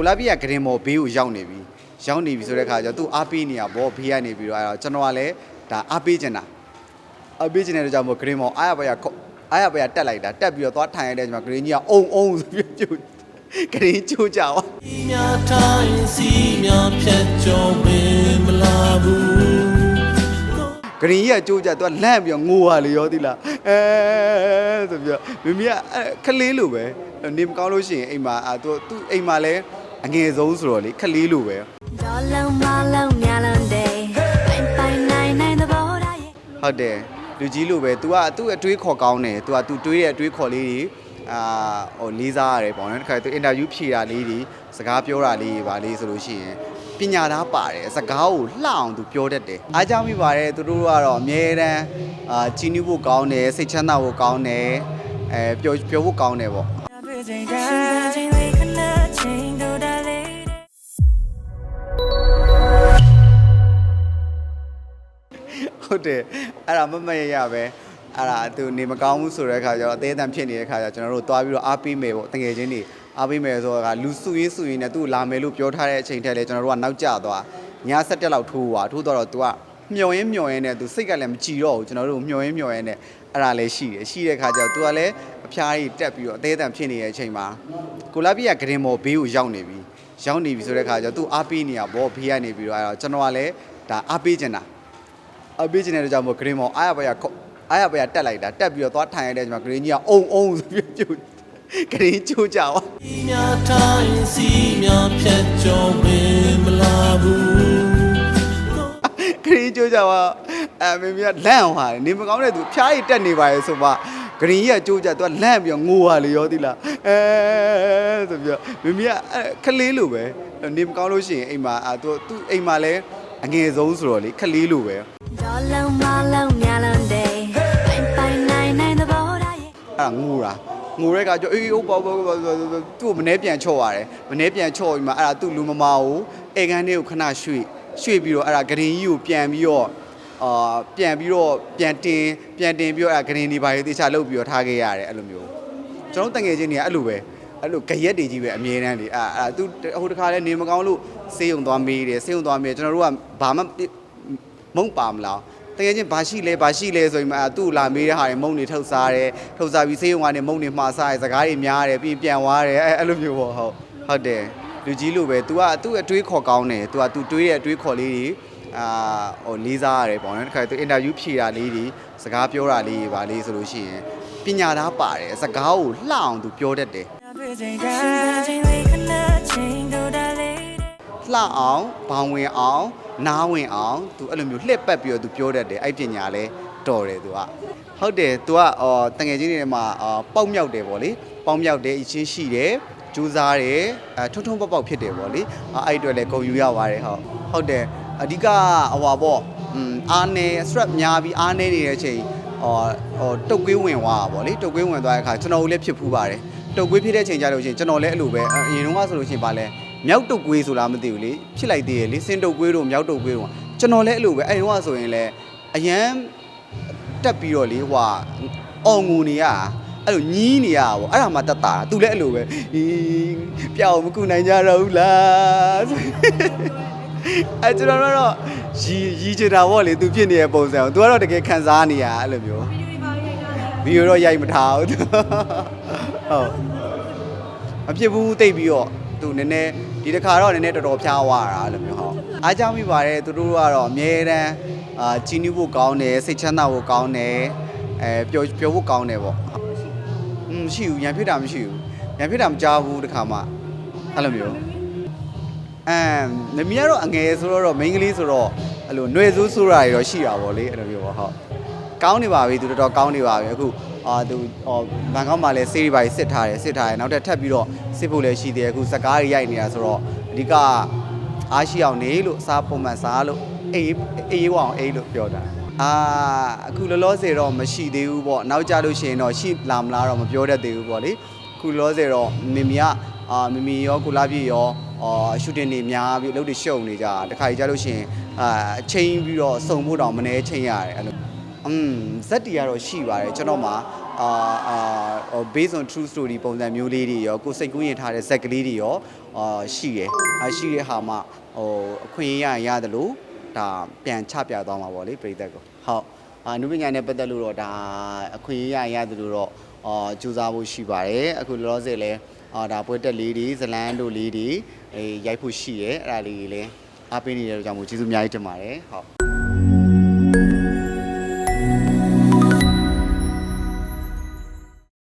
ကိုလာပြည့်ကဂရင်မော်ဘေးကိုရောက်နေပြီရောက်နေပြီဆိုတဲ့ခါကျတော့သူအားပေးနေရဗောဘေးကနေပြီးတော့အဲ့တော့ကျွန်တော်ကလည်းဒါအားပေးချင်တာအားပေးချင်တဲ့အတွက်ကြောင့်မို့ဂရင်မော်အားရပါရခေါအားရပါရတက်လိုက်တာတက်ပြီးတော့သွားထိုင်ရတဲ့ချိန်မှာဂရင်ကြီးကအုံအုံဆိုပြီးပြုတ်ဂရင်ကျိုးကြပါမြာထိုင်စီမြာဖြတ်ကျော်မင်းမလာဘူးဂရင်ကြီးကကြိုးကြသူကလန့်ပြီးတော့ငိုရလေရောသီလားအဲဆိုပြီးတော့မမီးကအဲခလေးလိုပဲနေမကောင်းလို့ရှိရင်အိမ်မှာအာသူသူအိမ်မှာလည်း အငယ်ဆုံးဆိုတော့လေခလေးလိုပဲ ဒေါ်လုံးမလုံးမြလုံးတဲ့ပိုင်ပိုင်နိုင်နိုင်သဘောထားရဲ့ ဟုတ်တယ်လူကြီးလိုပဲ तू ကသူ့အတွေးခေါ်ကောင်းတယ် तू က तू တွေးတဲ့အတွေးခေါ်လေးတွေအာဟိုလေးစားရတယ်ပေါ့နော်တခါ तू အင်တာဗျူးဖြေတာလေးတွေစကားပြောတာလေးတွေပါလေးဆိုလို့ရှိရင်ပညာသားပါတယ်စကားကိုလှအောင် तू ပြောတတ်တယ်အားကြောင့်မိပါတယ်သူတို့ကတော့အမြဲတမ်းအာချီးနှီးဖို့ကောင်းတယ်စိတ်ချမ်းသာဖို့ကောင်းတယ်အဲပျော်ပျော်ဖို့ကောင်းတယ်ပေါ့ ဟုတ်တယ်အဲ့ဒါမမရရပဲအဲ့ဒါသူနေမကောင်းဘူးဆိုတဲ့အခါကျတော့အသေးအတန်ဖြစ်နေတဲ့အခါကျတော့ကျွန်တော်တို့သွားပြီးတော့အားပေးမယ်ပေါ့တကယ်ချင်းနေအားပေးမယ်ဆိုတော့ကလူစုရင်းစုရင်းနဲ့သူ့လာမယ်လို့ပြောထားတဲ့အချိန်ထက်လည်းကျွန်တော်တို့ကနောက်ကျသွားည7တက်လောက်ထိုးသွားထိုးတော့တော့ तू ကမျော်ရင်းမျော်ရင်းနဲ့ तू စိတ်ကလည်းမကြည်တော့ဘူးကျွန်တော်တို့မျော်ရင်းမျော်ရင်းနဲ့အဲ့ဒါလည်းရှိတယ်ရှိတဲ့အခါကျတော့ तू ကလည်းအဖျားကြီးတက်ပြီးတော့အသေးအတန်ဖြစ်နေတဲ့အချိန်မှာကိုလာပြည့်ကဂရင်မော်ဘေးကိုရောက်နေပြီရောက်နေပြီဆိုတဲ့အခါကျတော့ तू အားပေးနေရဗောဘေးကနေပြီးတော့အဲ့တော့ကျွန်တော်ကလည်းဒါအားပေးချင်တာ အပေးချင်တဲ့အတွက်ကြောင့်မို့ဂရင်မောင်အားရပါရခေါအားရပါရတက်လိုက်တာတက်ပြီးတော့သွားထိုင်ရတဲ့ချိန်မှာဂရင်ကြီးကအုံအုံဆိုပြီးပြုတ်ဂရင်ကျိုးကြပါမြာထိုင်စီမြာဖြတ်ကျော်မင်းမလာဘူးဂရင်ကျိုးကြပါအဲမင်းမကလန့်အောင်ဟာနေမကောင်းတဲ့သူဖျားရည်တက်နေပါရဲ့ဆိုမှဂရင်ကြီးကကျိုးကြသူကလန့်ပြီးတော့ငိုရလေရောသီလားအဲဆိုပြီးတော့မင်းမကအဲခလေးလိုပဲနေမကောင်းလို့ရှိရင်အိမ်မှာအာသူသူအိမ်မှာလည်းအငယ်ဆုံးဆိုတော့လေခလေးလိုပဲ ဒေါ်လုံးမလုံးမြလုံးတဲ့ပိုင်ပိုင်နိုင်နိုင်သဘောထားရဲ့အဲ့ဒါငိုတာငိုတဲ့ကကြောအေးဟုတ်ပါပါပါသူ့ကိုမနှဲပြန်ချော့ရတယ်မနှဲပြန်ချော့ပြီးမှအဲ့ဒါသူ့လူမမာကိုအေကန်လေးကိုခဏရွှေ့ရွှေ့ပြီးတော့အဲ့ဒါဂရင်ကြီးကိုပြန်ပြီးတော့အာပြန်ပြီးတော့ပြန်တင်ပြန်တင်ပြီးတော့အဲ့ဒါဂရင်ဒီဘာတွေတေချာလုပ်ပြီးတော့ထားခဲ့ရတယ်အဲ့လိုမျိုးကျွန်တော်တငယ်ချင်းတွေကအဲ့လိုပဲအဲ့လိုကြရက်တွေကြီးပဲအမြဲတမ်းလေအဲ့အဲ့သူဟိုတခါလဲနေမကောင်းလို့စေးုံသွားမေးတယ်စေးုံသွားမေးကျွန်တော်တို့ကဘာမှ မုံပါမလားတကယ်ချင်းဘာရှိလဲဘာရှိလဲဆိုရင်မှသူ့လာမေးတဲ့ဟာတွေမုံတွေထုတ်စားတယ်ထုတ်စားပြီးစေးုံကနေမုံတွေမှားစားတယ်စကားတွေများတယ်ပြီးပြန်သွားတယ်အဲ့အဲ့လိုမျိုးပေါ့ဟုတ်ဟုတ်တယ်လူကြီးလိုပဲ तू ကသူ့အတွေးခေါ်ကောင်းတယ် तू က तू တွေးတဲ့အတွေးခေါ်လေးတွေအာဟိုလေးစားရတယ်ပေါ့နော်တခါ तू အင်တာဗျူးဖြေတာလေးတွေစကားပြောတာလေးတွေပါလေးဆိုလို့ရှိရင်ပညာသားပါတယ်စကားကိုလှအောင် तू ပြောတတ်တယ် လှအောင်ဘောင်ဝင်အောင် နားဝင်အောင်သူအဲ့လိုမျိုးလှက်ပတ်ပြီးတော့သူပြောတတ်တယ်အဲ့ပညာလဲတော်တယ်သူကဟုတ်တယ်သူကအော်တငယ်ချင်းတွေထဲမှာအော်ပေါက်မြောက်တယ်ပေါ့လေပေါက်မြောက်တယ်အချင်းရှိတယ်ကြိုးစားတယ်အဲထုံထုံပေါက်ပေါက်ဖြစ်တယ်ပေါ့လေအဲ့အတွက်လည်းဂုံယူရပါတယ်ဟုတ်ဟုတ်တယ်အဓိကဟိုပါပေါ့อืมအားနေ stress များပြီးအားနေနေတဲ့အချိန်ဟောဟိုတုတ်ကွေးဝင်သွားတာပေါ့လေတုတ်ကွေးဝင်သွားတဲ့အခါကျွန်တော်တို့လည်းဖြစ်ဖူးပါတယ်တုတ်ကွေးဖြစ်တဲ့အချိန်ကြလို့ရှိရင်ကျွန်တော်လည်းအဲ့လိုပဲအရင်တုန်းကဆိုလို့ရှိရင်ပါလဲ မြောက်တုတ်ကွေးဆိုလားမသိဘူးလေဖြစ်လိုက်သေးရဲ့လေစင်တုတ်ကွေးတို့မြောက်တုတ်ကွေးတို့ကျွန်တော်လည်းအဲ့လိုပဲအဲ့ဒီတော့ဆိုရင်လည်းအရန်တက်ပြီးတော့လေဟွာအောင်ငူနေရအဲ့လိုညီးနေရပါအဲ့ဒါမှတက်တာသူလည်းအဲ့လိုပဲဟီးပြောင်းမကူနိုင်ကြတော့ဘူးလားအဲ့ကျွန်တော်တို့တော့ရီရီချင်တာပေါ့လေသူဖြစ်နေတဲ့ပုံစံကိုသူကတော့တကယ်ခံစားနေရအဲ့လိုမျိုးဗီဒီယိုတော့ရိုက်မထားဘူးဟုတ်မဖြစ်ဘူးတိတ်ပြီးတော့ သူနည်းနည်းဒီတစ်ခါတော့နည်းနည်းတော်တော်ဖျားသွားတာအဲ့လိုမျိုးဟုတ်အားကြောင့်မိပါတယ်သူတို့ကတော့အမြဲတမ်းအာချီးနှီးဖို့ကောင်းတယ်စိတ်ချမ်းသာဖို့ကောင်းတယ်အဲပျော်ပျော်ဖို့ကောင်းတယ်ပေါ့อืมမရှိဘူးရံဖြစ်တာမရှိဘူးရံဖြစ်တာမကြားဘူးတစ်ခါမှအဲ့လိုမျိုးအမ်နမီကတော့အငယ်ဆိုတော့မိန်းကလေးဆိုတော့အဲ့လိုຫນွေဆိုးဆိုးတာတွေတော့ရှိတာပေါ့လေအဲ့လိုမျိုးပေါ့ဟုတ် ကောင်းနေပါပြီသူတော်တော်ကောင်းနေပါပြီအခု အာသူဟောဘန်ကောက်မှာလည်းစေးရီပါစစ်ထားတယ်စစ်ထားတယ်နောက်ထပ်ထပ်ပြီးတော့စစ်ဖို့လည်းရှိသေးတယ်အခုစကားတွေရိုက်နေတာဆိုတော့အဓိကအားရှိအောင်နေလို့စားပုံမှန်စားလို့အေးအေးဝအောင်အေးလို့ပြောတာအာအခုလောလောဆယ်တော့မရှိသေးဘူးပေါ့နောက်ကြလို့ရှိရင်တော့ရှိလာမလားတော့မပြောတတ်သေးဘူးပေါ့လေအခုလောလောဆယ်တော့မမီကအာမမီရောကိုလာပြည့်ရောအာရှူတင်တွေများပြီးအလုပ်တွေရှုံနေကြတာတခါကြီးကြလို့ရှိရင်အာအချိန်ပြီးတော့စုံဖို့တောင်မနေချိန်ရတယ်အဲ့လို อืมဇက်တီကတော့ရှိပါတယ်ကျွန်တော်မှာအာအာဟို based on true story ပုံစံမျိုးလေးတွေရောကိုယ်စိတ်ကူးရင်ထားတဲ့ဇက်ကလေးတွေရောအာရှိတယ်အဲရှိတဲ့ဟာမှဟိုအခွင့်အရေးရရင်ရတယ်လို့ဒါပြန်ချပြသွားမှာပေါ့လေပြည်သက်ကိုဟုတ်အာနုပညာနဲ့ပတ်သက်လို့တော့ဒါအခွင့်အရေးရရင်ရတယ်လို့တော့အာကြိုးစားဖို့ရှိပါတယ်အခုလောလောဆယ်လဲအာဒါပွဲတက်လေးတွေဇလန်းတို့လေးတွေအေးရိုက်ဖို့ရှိရဲအဲ့ဒါလေးတွေလည်းအားပေးနေတဲ့အတွက်ကြောင့်မို့ကျေးဇူးအများကြီးတင်ပါတယ်ဟုတ်